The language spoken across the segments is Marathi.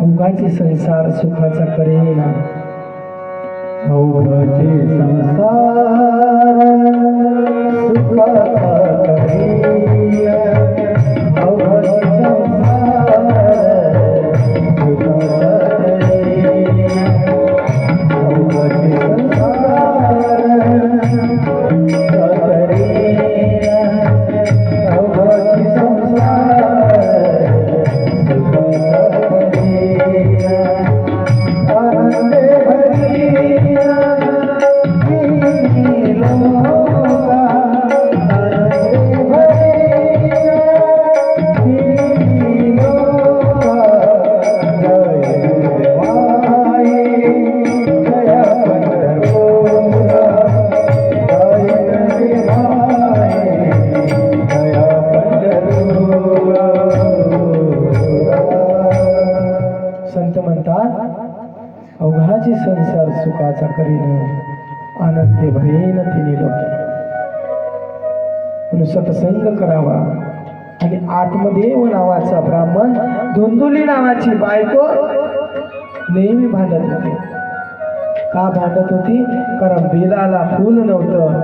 उगाचे संसार सुखाचा करेना अवघाचे संसार सुखाचा करीन. अवघाचे संसार संसार सुखाचा करीन. आनंदे भरेन तिने लोके. म्हणून सत्संग करावा. आणि आत्मदेव नावाचा ब्राह्मण धुंदुली नावाची बायको नेहमी भांडत होती. का भांडत होती? कारण बेलाला फूल नव्हतं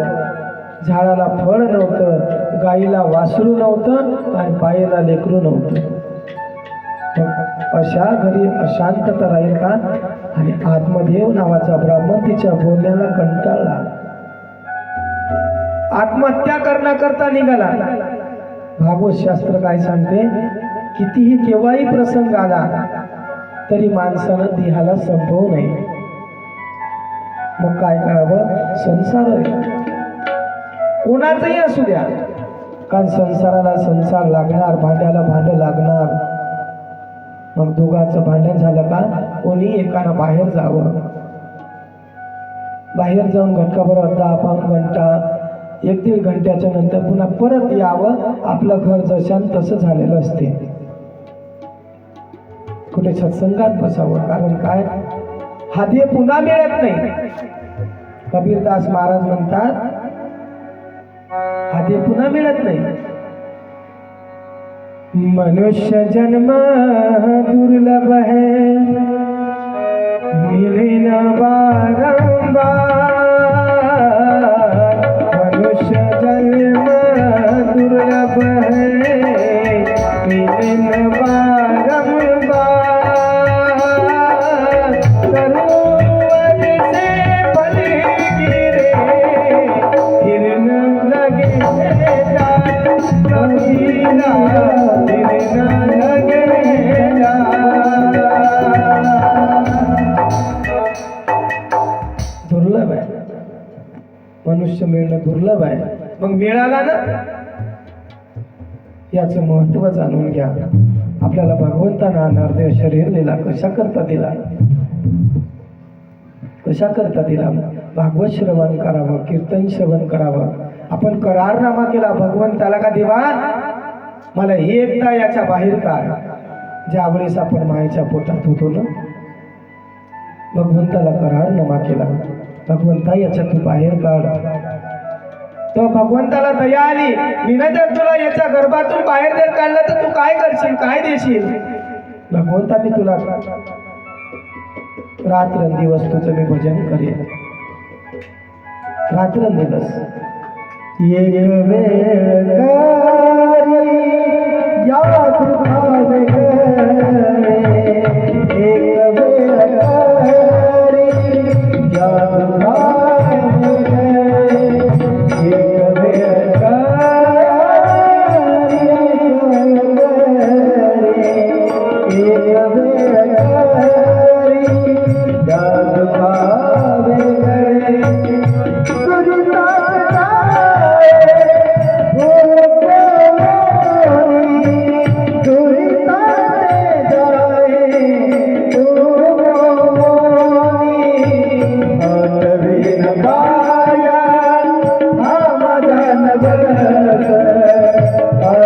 झाडाला फळ नव्हतं गाईला वासरू नव्हतं आणि बाईला लेकरू नव्हतं. अशा घरी अशांतता राहील का? आणि आत्मदेव नावाचा ब्राह्मण तिच्या बोलण्याला कंटाळला. आत्महत्या करण्याकरता निघाला. भागवत शास्त्र काय सांगते? कितीही केव्हाही प्रसंग आला तरी माणसानं देहाला संभव नाही. मग काय करावं? संसार कोणाचंही असू द्या. कारण संसाराला संसार लागणार भांड्याला भांड लागणार. मग दोघांचं भांडण झालं का? कोणी एकानं बाहेर जावं. बाहेर जाऊन घटकाभर दहा पाच घंटा एक दीड घंट्याच्या नंतर पुन्हा परत यावं. आपलं घर जशान तसं झालेलं असते. कुठे सत्संगात बसावं. कारण काय? हा पुन्हा मिळत नाही. कबीरदास महाराज म्हणतात हादी पुन्हा मिळत नाही. मनुष्य जन्म मिळणं दुर्लभ आहे मग मिळाला ना? याचं महत्त्व जाणून घ्या. आपल्याला भगवंताना नरदेव शरीर दिला. कशा करता दिला? कशा करता दिला? भागवत श्रवण करावं कीर्तन श्रवण करावं. आपण करारनामा केला भगवंताला का देवा? मला हे एकदा याच्या बाहेर काढ. ज्या वेळेस आपण मायेच्या पोटात होतो ना? भगवंताला करारनामा केला. भगवंता याच्या तू बाहेर काढ. तो भगवंताला दया आली. मी जर तुला याच्या गर्भातून बाहेर जर काढलं तर तू काय करशील? काय देशील? भगवंता मी तुला रात्र दिवस तुझं मी भजन करेन. रात्र दिवस एक वेळ कारी एक वेळ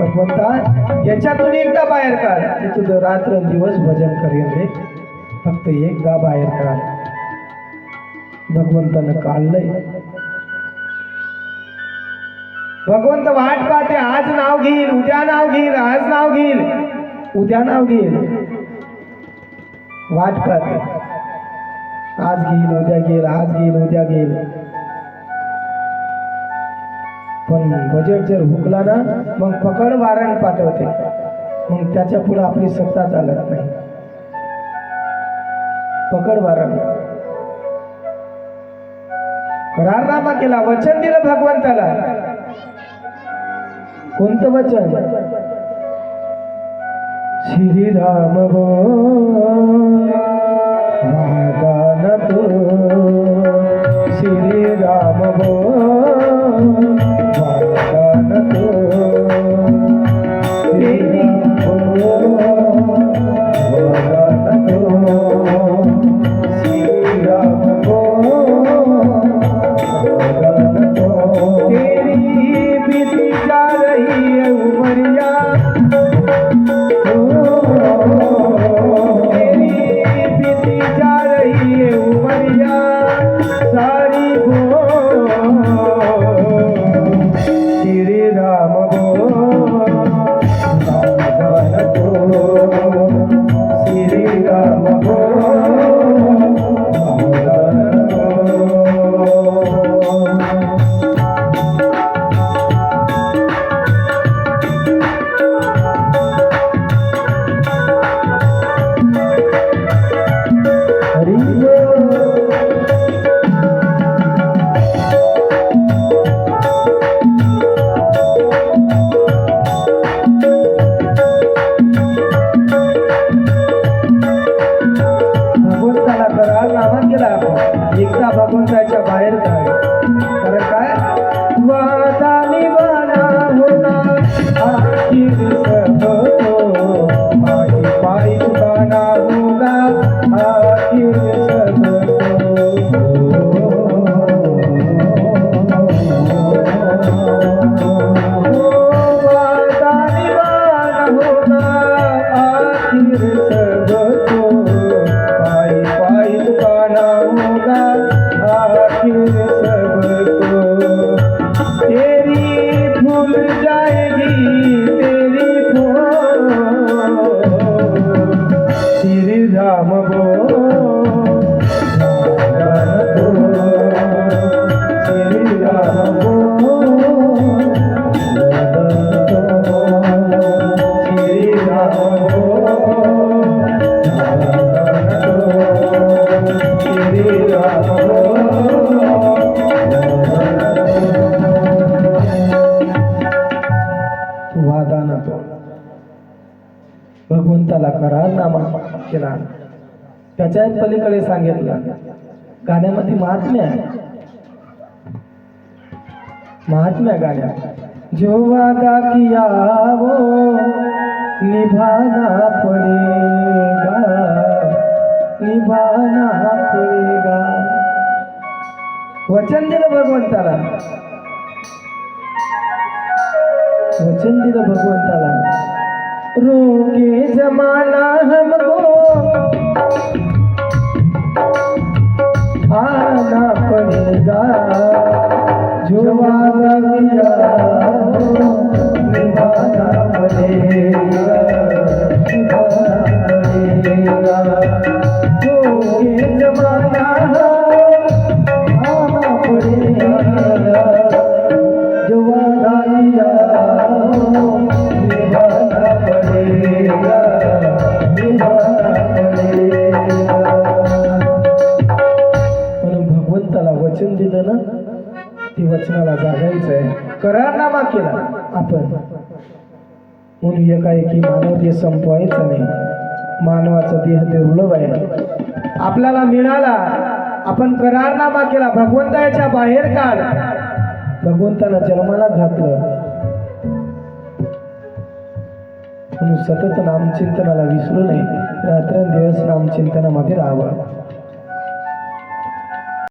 भगवंता याच्यातून एकदा बाहेर काढ. मी तुझं रात्र दिवस भजन करेन रे फक्त एकदा बाहेर काढ. भगवंतानं काढलंय. भगवंत वाट पाहते आज नाव घेईल उद्या नाव घेईल आज नाव घेईल उद्या नाव घेईल. वाट पाहते. आज घेईल उद्या घेईल आज घेईल उद्या घेईल. पण बजेट जर हुकला ना मग पकड वारण पाठवते. मग त्याच्या पुढे आपली सत्ता चालत नाही. पकड वारण करारनामा केला वचन दिलं भगवंताला. कोणतं वचन? श्रीराम त्याच्या पलीकडे सांगितलं. गाण्यामध्ये महात्म्य आहे महात्म्य गाण्या. जो वादा किया वो हो, निभाना पड़ेगा. निभाना पड़ेगा. वचन दिलं भगवंताला. वचन दिलं भगवंताला. रोके जमाना हमको. आना पड़ेगा जो वादा करारनामा केला. आपण. म्हणून एकाएकी मानव देह संपवायचा नाही. मानवाचा देह दुर्लभ आहे. आपल्याला मिळाला. आपण करारनामा केला. भगवंताच्या बाहेर काढ. भगवंतानं जन्माला घातलं. म्हणून सतत नामचिंतनाला विसरू नये. रात्रंदिवस नामचिंतनामध्ये राहावं.